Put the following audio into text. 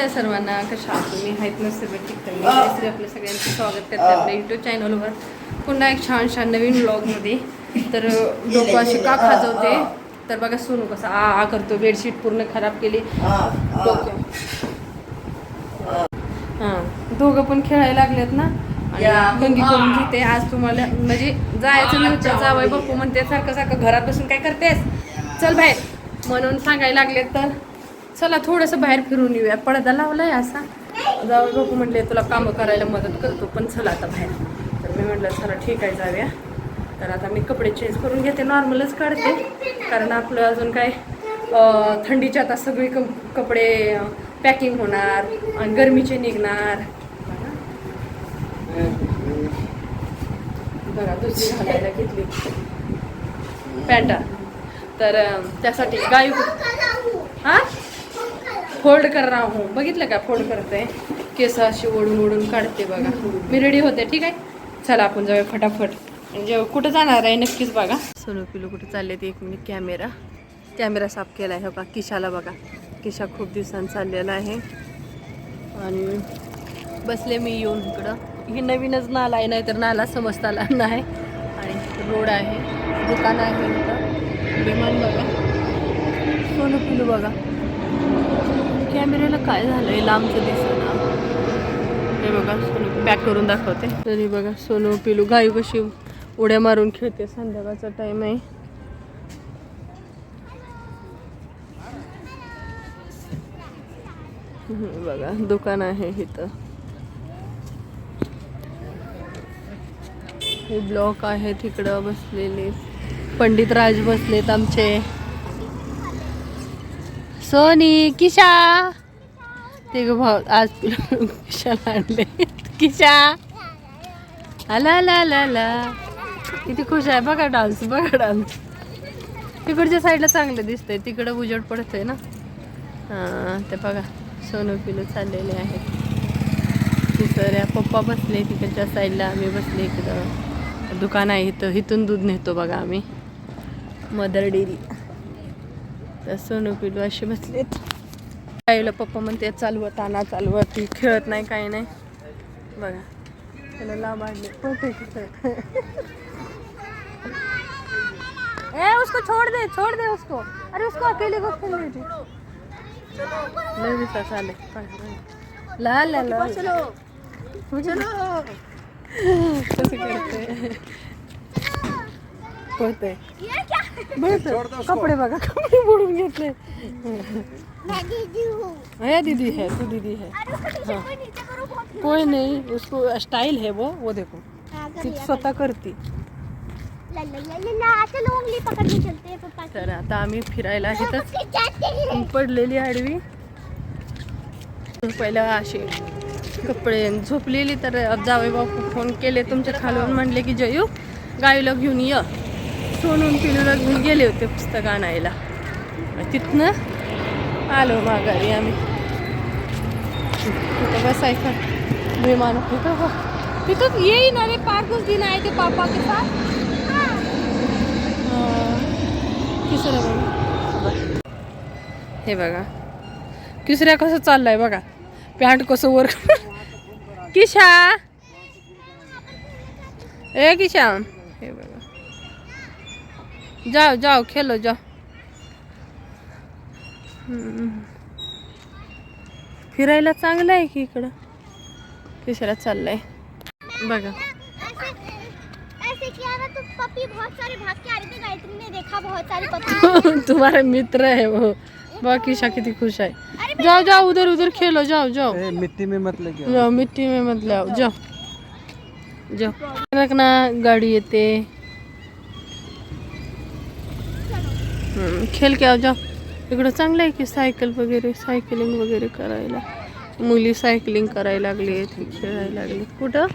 नमस्ते सर्वांना कशा आहात तुम्ही? आहेत नसते ठीक जयश्री आपलं सगळ्यांचं स्वागत करते आपल्या यूट्यूब चॅनलवर पुन्हा एक छान छान नवीन व्लॉगमध्ये तर डोकं अशी का खाजवते? तर बघा सोनू कसा आ आ करतो. बेडशीट पूर्ण खराब केली. डोकं. हां दोघं पण खेळायला लागलेत ना. कंगी करून घेते. आज तुम्हाला म्हणजे जायचं नव्हतं. जावय बापू म्हणते सारखं सारखं घरात बसून काय करतेस? चल बाहेर. म्हणून सांगायला लागले तर. चला थोडंसं बाहेर फिरून येऊया. पडदा लावलाय असा. जाऊ बघू म्हटले तुला कामं करायला मदत करतो पण चला आता बाहेर. तर मी म्हटलं चला ठीक आहे जाऊया. तर आता मी कपडे चेंज करून घेते नॉर्मलच काढते. कारण आपलं अजून काय थंडीचे आता सगळे कप कपडे पॅकिंग होणार आणि गरमीचे निघणार. बघा दुसरी घालायला घेतली. पॅन्टा. तर त्यासाठी गाय हा? फोल्ड कर रहा हूँ बघितलं का? फोल्ड करते. केस अशी ओढून ओढून काढते बघा. मी रेडी होते. ठीक आहे? चला आपण जाऊया फटाफट. जेव्हा कुठं जाणार आहे नक्कीच बघा. सोनू पिलू कुठं चालले ते एक मिनिट कॅमेरा कॅमेरा साफ केला आहे बघा. किशाला बघा. किशा खूप दिवसांनी चाललेला आहे. आणि बसले मी येऊन इकडं. ही नवीनच नाला आहे नाहीतर नाला समजताला नाही. आणि रोड आहे. दुकान आहे इथं. विमान बघा. सोनू पिलू बघा. कॅमेऱ्याला काय झालंय? लांबचं दिसना. हे बघा सोनू पॅक करून दाखवते. तरी बघा सोनू पिलू गाई कशी उड्या मारून खेळते. संध्याकाळचा टाइम आहे. बघा दुकान आहे इथं. हे ब्लॉक आहे तिकडं बसलेले. पंडित राज बसलेत आमचे. सोनी किशा. ते ग भाऊ आज किशाला आणले किशा. आला आला आला आला. किती खुश आहे. बघा डान्स बघा डान्स. तिकडच्या साईडला चांगलं दिसतंय. तिकडं उजड पडतंय ना? हां ते बघा. सोनू पिलू चाललेले आहेत. तिसऱ्या पप्पा बसले तिकडच्या साईडला. आम्ही बसले इकडं. दुकान आहे इथं. इथून दूध नेतो बघा आम्ही. Mother Dairy. तर सोनू पिलू असे बसलेत. आईला पप्पा म्हणते चालवत आणा चालवत ती खेळत नाही काही नाही. बघा. त्याला लांब आणले. ए उसको छोड़ दे छोड़ दे उसको. अरे उसको अकेले को खेलने दे नहीं दिसता चाले ला ला ला. चलो. चलो. कसं करते कपडे बघा कपडे मोडून घेतले. है दीदी है तू दीदी है. हाँ. कोई नहीं उसको स्टाइल है वो वो देखो. ती स्वतः करती. चलो उंगली पकड़ने चलते हैं पप्पा. की। तर आता आम्ही फिरायला इथं हैं पडलेली आडवी. पहिला अशी कपडे झोपलेली तर जावे बापू फोन केले तुमच्या खालून म्हणले की जयू गाईला घेऊन ये. सोनून पिलूला घेऊन गेले होते पुस्तक आणायला. तिथनं आलो माघारी आम्ही. तिथं बसायचं विमान तिथं तिथं येईन अरे पार्कच दिन आहे ते पापा के साथ. तिसरं बघा हे बघा. किसऱ्या कसं चाललंय बघा. पॅन्ट कसं वर किशा. ए किशा. हे बघा. जाओ जाओ खेलो जाओ. फिरायला चांगलं आहे की इकडं? किसऱ्या चाललंय. बघा. ऐसे किया ना तो पपी बहुत सारे भाग के आ रहे थे देखा बहुत सारे तुम्हारा मित्र है वो. बाकी किती खुश है जाओ जाओ उधर उधर खेलो जाओ जाओ. ए, मिट्टी में मत लगे जाओ मिट्टी में मत लाओ जाओ. जाओ. रखना गाडी येते. हम्म, खेळ के इकडं चांगलं आहे की सायकल वगैरे सायकलिंग वगैरे करायला. मुली सायकलिंग करायला लागली खेळायला लागले कुठं?